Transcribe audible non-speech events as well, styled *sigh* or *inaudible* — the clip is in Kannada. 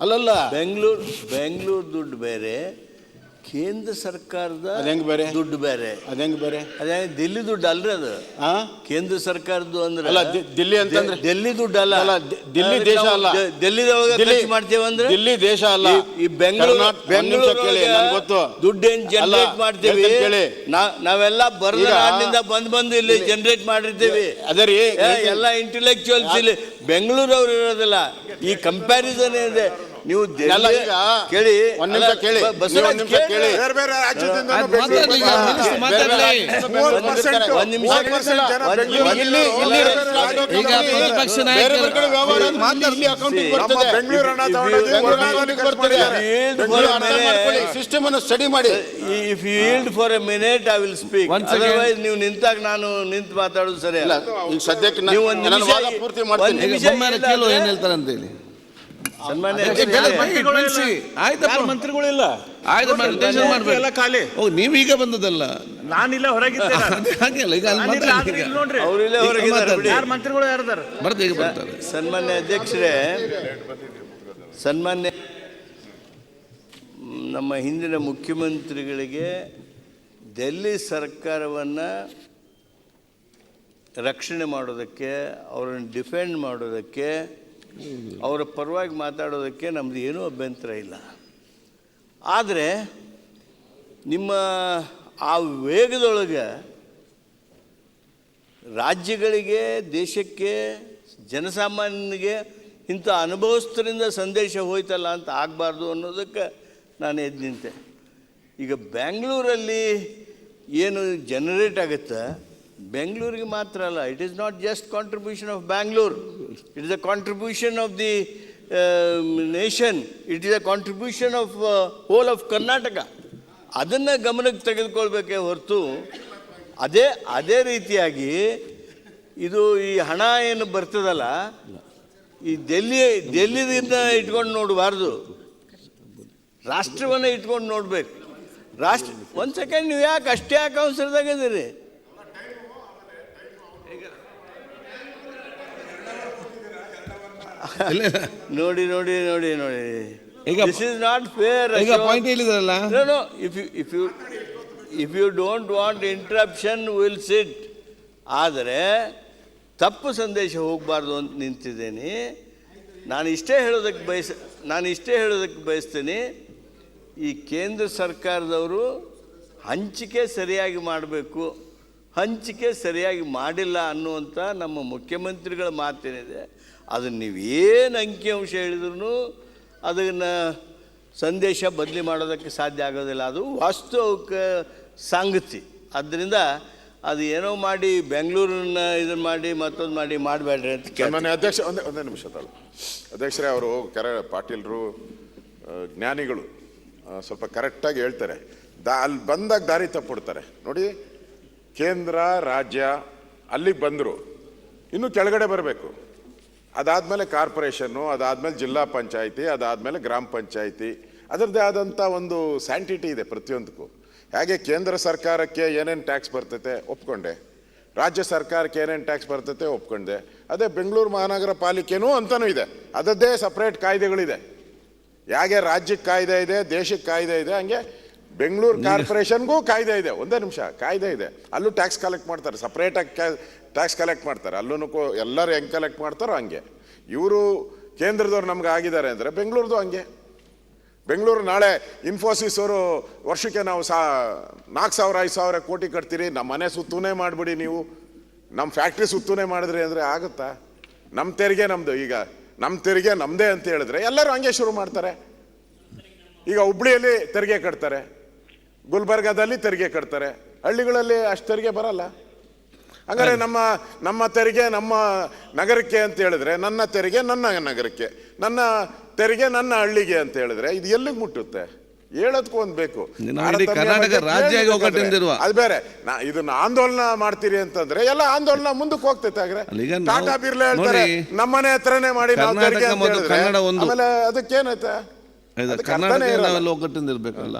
ಅಲ್ಲಲ್ಲ. ಬೆಂಗಳೂರು ಬೆಂಗಳೂರು ದುಡ್ಡು ಬೇರೆ ಕೇಂದ್ರ ಸರ್ಕಾರದ ಹೆಂಗ್ ಬೇರೆ? ದುಡ್ಡು ಬೇರೆ. ಅದು ಹೆಂಗೆ ಬೇರೆ? ಅದೇ ದಿಲ್ಲಿ ದುಡ್ಡು ಅಲ್ರಿ ಅದು. ಆ? ಕೇಂದ್ರ ಸರ್ಕಾರದ್ದು ಅಂದ್ರೆ ಅಲ್ಲ, ದಿ- ದಿಲ್ಲಿ ಅಂತಂದ್ರೆ? ದಿಲ್ಲಿ ದುಡ್ಡು ಅಲ್ಲ. ಅಲ್ಲ, ದಿ- ದಿಲ್ಲಿ ದೇಶ ಅಲ್ಲ. ದಿಲ್ಲಿ- ಖರ್ಚು ಮಾಡ್ತೇವೆ ಅಂದ್ರೆ ದಿಲ್ಲಿ ದೇಶ ಅಲ್ಲ. ಈ- ಈ ಬೆಂಗಳೂರು ಕರ್ನಾಟಕ- ಒಂದ್ ನಿಮಿಷ ಕೇಳಿ, ನನ್ಗ್ ಗೊತ್ತು. ದುಡ್ಡು ಏನ್ ಅಲ್ಲ, ಜನರೇಟ್ ಮಾಡ್ತೀವಿ. ಹೇಳ್ತೀನಿ ಕೇಳಿ. ನಾ- ನಾವೆಲ್ಲ ಬರದ ಈಗ- ನಾಡಿನಿಂದ ಬಂದ್ ಬಂದು ಇಲ್ಲಿ ಜನರೇಟ್ ಮಾಡಿರ್ತೀವಿ. ಅದೇ ರೀ ಏ, ಎಲ್ಲ ಇಂಟೆಲೆಕ್ಚುಯಲ್ಸ್ ಇಲ್ಲಿ. ಬೆಂಗಳೂರು ಅವ್ರು ಇರೋದಿಲ್ಲ. ಈ ಕಂಪ್ಯಾರಿಸನ್ ಇದೆ ನೀವು ದಿಲ್ಲಿ- ಅಲ್ಲ, ಈಗ ಕೇಳಿ ಒಂದ್ ನಿಮಿಷ ಅಲ್ಲ, ಕೇಳಿ, ಬ- ನೀವು ಒಂದ್ ನಿಮಿಷ ಕೇಳಿ. ಬೇರೆ ಬೇರೆ ರಾಜ್ಯದಿಂದ ಅದ್ ಮಾತಾಡ್ಲಿ ಈಗ, minister ಮಾತಾಡ್ಲಿ. ಮೂವತ್ತು percent, ಒಂದ್ ನಿಮಿಷ. ಮೂವತ್ತು percent ಜನ ಒಂದ್- ಬೆಂಗಳೂರು ಇಲ್ಲಿ ಇಲ್ಲಿ ಬೇರೆ ಬೇರೆ ರಾಜ್ಯದಿಂದ ಈಗ ಬಂದಿದ್ದಾರೆ. ಪ್ರತಿಪಕ್ಷ ನಾಯಕರು ಬೇರೆ ಕಡೆ ವ್ಯವಹಾರ ಅಂದ್ರೆ ಇಲ್ಲಿ- ಇಲ್ಲಿ ಅಕೌಂಟಿಂಗ್ ನಮ್ಮ ಬರ್ತದೆ ಬೆಂಗಳೂರು ಹಣ ತಗೊಂಡೋಗಿ ಬೆಂಗಳೂರು ವರ್ಗಾವಣೆ ಖರ್ಚು ಮಾಡಿದ್ದಾರೆ. ಬೆಂಗಳೂರು ಅರ್ಥ ಮೇಲೆ- ಮಾಡ್ಕೊಳ್ಳಿ ಸಿಸ್ಟಮ್ ಅನ್ನು ಸ್ಟಡಿ ಮಾಡಿ. If you yield for a minute I will speak Once again- otherwise ನೀವು ನಿಂತಾಗ ನಾನು ನಿಂತು ಮಾತಾಡೋದು ಸರಿ ಇಲ್ಲ ಈಗ ಸದ್ಯಕ್ಕೆ ನೀವು ಒಂದ್ ನಾನು ನಿಮಿಷ ವಾದ ಪೂರ್ತಿ ಒಂದ್ ಮಾಡ್ತೀನಿ. ನಿಮಿಷ ಬೊಮ್ಮಾಯಿ ಕೇಳು ಏನ್ ಹೇಳ್ತಾರೆ ಅಂತ ಹೇಳಿ ಮಂತ್ರಿಗಳಿಲ್ಲ? ಎಲ್ಲ ಖಾಲಿ. ಓ ನೀವೀಗ ಬಂದದಲ್ಲ ನಾನಿಲ್ಲ ಹೊರಗಿದ್ದೆ *laughs* ಹಾಗೆಲ್ಲ ಈಗ ನೋಡ್ರಿ. ಅವ್ರಿಲ್ಲೇ ಹೊರಗಿದ್ದಾರೆ. ಯಾರು ಮಂತ್ರಿಗಳು ಯಾರ್ದಾರ? ಬರ್ತ ಈಗ ಬರ್ತಾರೆ. ಸನ್ಮಾನ್ಯ ಅಧ್ಯಕ್ಷರೇ ಸನ್ಮಾನ್ಯ ನಮ್ಮ ಹಿಂದಿನ ಮುಖ್ಯಮಂತ್ರಿಗಳಿಗೆ ದೆಲ್ಲಿ ಸರ್ಕಾರವನ್ನು ರಕ್ಷಣೆ ಮಾಡೋದಕ್ಕೆ ಅವರನ್ನು ಡಿಫೆಂಡ್ ಮಾಡೋದಕ್ಕೆ ಅವರ ಪರವಾಗಿ ಮಾತಾಡೋದಕ್ಕೆ ನಮ್ಮದು ಏನೂ ಅಭ್ಯಂತರ ಇಲ್ಲ. ಆದರೆ ನಿಮ್ಮ ಆ ವೇಗದೊಳಗೆ ರಾಜ್ಯಗಳಿಗೆ, ದೇಶಕ್ಕೆ, ಜನಸಾಮಾನ್ಯನಿಗೆ ಇಂಥ ಅನುಭವಸ್ಥರಿಂದ ಸಂದೇಶ ಹೋಯ್ತಲ್ಲ ಅಂತ ಆಗಬಾರ್ದು ಅನ್ನೋದಕ್ಕೆ ನಾನು ಎದ್ದು ನಿಂತೆ. ಈಗ ಬ್ಯಾಂಗ್ಳೂರಲ್ಲಿ ಏನು ಜನರೇಟ್ ಆಗುತ್ತೆ ಬೆಂಗಳೂರಿಗೆ ಮಾತ್ರ ಅಲ್ಲ it is not just contribution of Bangalore it is a contribution of the nation it is a contribution of whole of Karnataka ಅದನ್ನು ಗಮನಕ್ಕೆ ತೆಗೆದುಕೊಳ್ಬೇಕೇ ಹೊರತು, ಅದೇ ಅದೇ ರೀತಿಯಾಗಿ ಇದು ಈ ಹಣ ಏನು ಬರ್ತದಲ್ಲ, ಈ ಡೆಲ್ಲಿ ಡೆಲ್ಲಿದಿಂದ ಇಟ್ಕೊಂಡು ನೋಡಬಾರ್ದು. ರಾಷ್ಟ್ರವನ್ನು ಇಟ್ಕೊಂಡು ನೋಡ್ಬೇಕು. ರಾಷ್ಟ್ರ, ಒಂದು ಸೆಕೆಂಡ್ ನೀವು ಯಾಕೆ ಅಷ್ಟೇ ಯಾಕೆ ಅವಸರದಾಗಿದ್ದೀರಿ ಇಲ್ಲ, ನೋಡಿ ನೋಡಿ ನೋಡಿ ನೋಡಿ. ಈಗ- ದಿಸ್ ಇಸ್ ನಾಟ್ ಫೇರ್ ಈಗ ಪಾಯಿಂಟ್ ಹೇಳಿದ್ರಲ್ಲ? No no if you if you if you don't want interruption will sit ಆದರೆ ತಪ್ಪು ಸಂದೇಶ ಹೋಗಬಾರ್ದು ಅಂತ ನಿಂತಿದ್ದೀನಿ. ನಾನು ಇಷ್ಟೇ ಹೇಳೋದಕ್ಕೆ ಬಯಸ ನಾನು ಇಷ್ಟೇ ಹೇಳೋದಕ್ಕೆ ಬಯಸ್ತೀನಿ. ಈ ಕೇಂದ್ರ ಸರ್ಕಾರದವರು ಹಂಚಿಕೆ ಸರಿಯಾಗಿ ಮಾಡಬೇಕು. ಹಂಚಿಕೆ ಸರಿಯಾಗಿ ಮಾಡಿಲ್ಲ ಅನ್ನುವಂಥ ನಮ್ಮ ಮುಖ್ಯಮಂತ್ರಿಗಳ ಮಾತೇನಿದೆ. ಅದನ್ನು ನೀವೇನು ಅಂಕಿಅಂಶ ಹೇಳಿದ್ರು ಅದನ್ನು ಸಂದೇಶ ಬದಲಿ ಮಾಡೋದಕ್ಕೆ ಸಾಧ್ಯ ಆಗೋದಿಲ್ಲ. ಅದು ವಾಸ್ತವಕ್ಕೆ ಸಂಗತಿ. ಆದ್ದರಿಂದ ಅದು ಏನೋ ಮಾಡಿ ಬೆಂಗಳೂರನ್ನ ಇದನ್ನು ಮಾಡಿ ಮತ್ತೊಂದು ಮಾಡಿ ಮಾಡಬೇಡ್ರಿ ಅಂತ. ಸನ್ಮಾನ್ಯ ಅಧ್ಯಕ್ಷ, ಒಂದೇ ಒಂದೇ ನಿಮಿಷ ತಾಳು. ಅಧ್ಯಕ್ಷರೇ ಅವರು ಕರೆ ಪಾಟೀಲರು ಜ್ಞಾನಿಗಳು ಸ್ವಲ್ಪ ಕರೆಕ್ಟಾಗಿ ಹೇಳ್ತಾರೆ. ದಾ, ಅಲ್ಲಿ ಬಂದಾಗ ದಾರಿ ತಪ್ಪಿಡ್ತಾರೆ ನೋಡಿ ಕೇಂದ್ರ, ರಾಜ್ಯ ಅಲ್ಲಿಗೆ ಬಂದರು. ಇನ್ನು ಕೆಳಗಡೆ ಬರಬೇಕು. ಅದಾದಮೇಲೆ ಕಾರ್ಪೊರೇಷನ್ನು, ಅದಾದಮೇಲೆ ಜಿಲ್ಲಾ ಪಂಚಾಯಿತಿ, ಅದಾದಮೇಲೆ ಗ್ರಾಮ ಪಂಚಾಯಿತಿ. ಅದರದ್ದೇ ಆದಂಥ ಒಂದು ಸ್ಯಾಂಟಿಟಿ ಇದೆ ಪ್ರತಿಯೊಂದಕ್ಕೂ. ಹೇಗೆ ಕೇಂದ್ರ ಸರ್ಕಾರಕ್ಕೆ ಏನೇನು ಟ್ಯಾಕ್ಸ್ ಬರ್ತೈತೆ ಒಪ್ಕೊಂಡೆ. ರಾಜ್ಯ ಸರ್ಕಾರಕ್ಕೆ ಏನೇನು ಟ್ಯಾಕ್ಸ್ ಬರ್ತೈತೆ ಒಪ್ಕೊಂಡೆ. ಅದೇ ಬೆಂಗಳೂರು ಮಹಾನಗರ ಪಾಲಿಕೆನೂ ಅಂತನೂ ಇದೆ. ಅದರದ್ದೇ ಸಪ್ರೇಟ್ ಕಾಯ್ದೆಗಳಿದೆ. ಹೇಗೆ ರಾಜ್ಯಕ್ಕೆ ಕಾಯ್ದೆ ಇದೆ, ದೇಶಕ್ಕೆ ಕಾಯ್ದೆ ಇದೆ, ಹಂಗೆ ಬೆಂಗಳೂರು ಕಾರ್ಪೊರೇಷನ್ಗೂ ಕಾಯ್ದೆ ಇದೆ. ಒಂದೇ ನಿಮಿಷ ಕಾಯ್ದೆ ಇದೆ. ಅಲ್ಲೂ ಟ್ಯಾಕ್ಸ್ ಕಲೆಕ್ಟ್ ಮಾಡ್ತಾರೆ ಸಪ್ರೇಟಾಗಿ ಟ್ಯಾಕ್ಸ್ ಕಲೆಕ್ಟ್ ಮಾಡ್ತಾರೆ. ಅಲ್ಲೂ ಎಲ್ಲರೂ ಹೆಂಗೆ ಕಲೆಕ್ಟ್ ಮಾಡ್ತಾರೋ ಹಂಗೆ. ಇವರು ಕೇಂದ್ರದವ್ರು ನಮ್ಗೆ ಆಗಿದ್ದಾರೆ ಅಂದರೆ ಬೆಂಗಳೂರ್ದು ಹಂಗೆ. ಬೆಂಗಳೂರು ನಾಳೆ ಇನ್ಫೋಸಿಸ್ ಅವರು ವರ್ಷಕ್ಕೆ ನಾವು ಸಾ ನಾಲ್ಕು ಸಾವಿರ ಐದು ಸಾವಿರ ಕೋಟಿ ಕಟ್ತೀರಿ. ನಮ್ಮ ಮನೆ ಸುತ್ತೂನೇ ಮಾಡಿಬಿಡಿ ನೀವು. ನಮ್ಮ ಫ್ಯಾಕ್ಟ್ರಿ ಸುತ್ತೂನೇ ಮಾಡಿದ್ರಿ ಅಂದರೆ ಆಗುತ್ತಾ? ನಮ್ಮ ತೆರಿಗೆ ನಮ್ಮದು ಈಗ ನಮ್ಮ ತೆರಿಗೆ ನಮ್ಮದೇ ಅಂತ ಹೇಳಿದ್ರೆ ಎಲ್ಲರೂ ಹಂಗೆ ಶುರು ಮಾಡ್ತಾರೆ. ಈಗ ಹುಬ್ಳಿಯಲ್ಲಿ ತೆರಿಗೆ ಕಟ್ತಾರೆ. ಗುಲ್ಬರ್ಗಾದಲ್ಲಿ ತೆರಿಗೆ ಕಟ್ತಾರೆ. ಹಳ್ಳಿಗಳಲ್ಲಿ ಅಷ್ಟು ತೆರಿಗೆ ಬರಲ್ಲ. ಹಂಗಾರೆ ನಮ್ಮ ನಮ್ಮ ತೆರಿಗೆ ನಮ್ಮ ನಗರಕ್ಕೆ ಅಂತ ಹೇಳಿದ್ರೆ ನನ್ನ ತೆರಿಗೆ ನನ್ನ ನಗರಕ್ಕೆ ನನ್ನ ತೆರಿಗೆ ನನ್ನ ಹಳ್ಳಿಗೆ ಅಂತ ಹೇಳಿದ್ರೆ ಇದು ಎಲ್ಲಿಗೆ ಮುಟ್ಟುತ್ತೆ? ಹೇಳೋದಕ್ಕೂ ಒಂದು ಬೇಕು. ಅದು ಬೇರೆ. ನಾ ಇದನ್ನ ಆಂದೋಲನ ಮಾಡ್ತೀರಿ ಅಂತಂದ್ರೆ ಎಲ್ಲ ಆಂದೋಲನ ಮುಂದಕ್ಕೆ ಹೋಗ್ತೈತೆ ಆಗ್ರೆ ಟಾಟಾ ಬಿರ್ಲೆ ಹೇಳ್ತಾರೆ ನಮ್ಮನೆ ಹತ್ರನೇ ಮಾಡಿ ನಾವು ತೆರಿಗೆ. ಆಮೇಲೆ ಅದಕ್ಕೇನೈತೆ? ಕರ್ನಾಟಕ ಒಗ್ಗಟ್ಟಿಂದ ಇರ್ಬೇಕಲ್ಲ.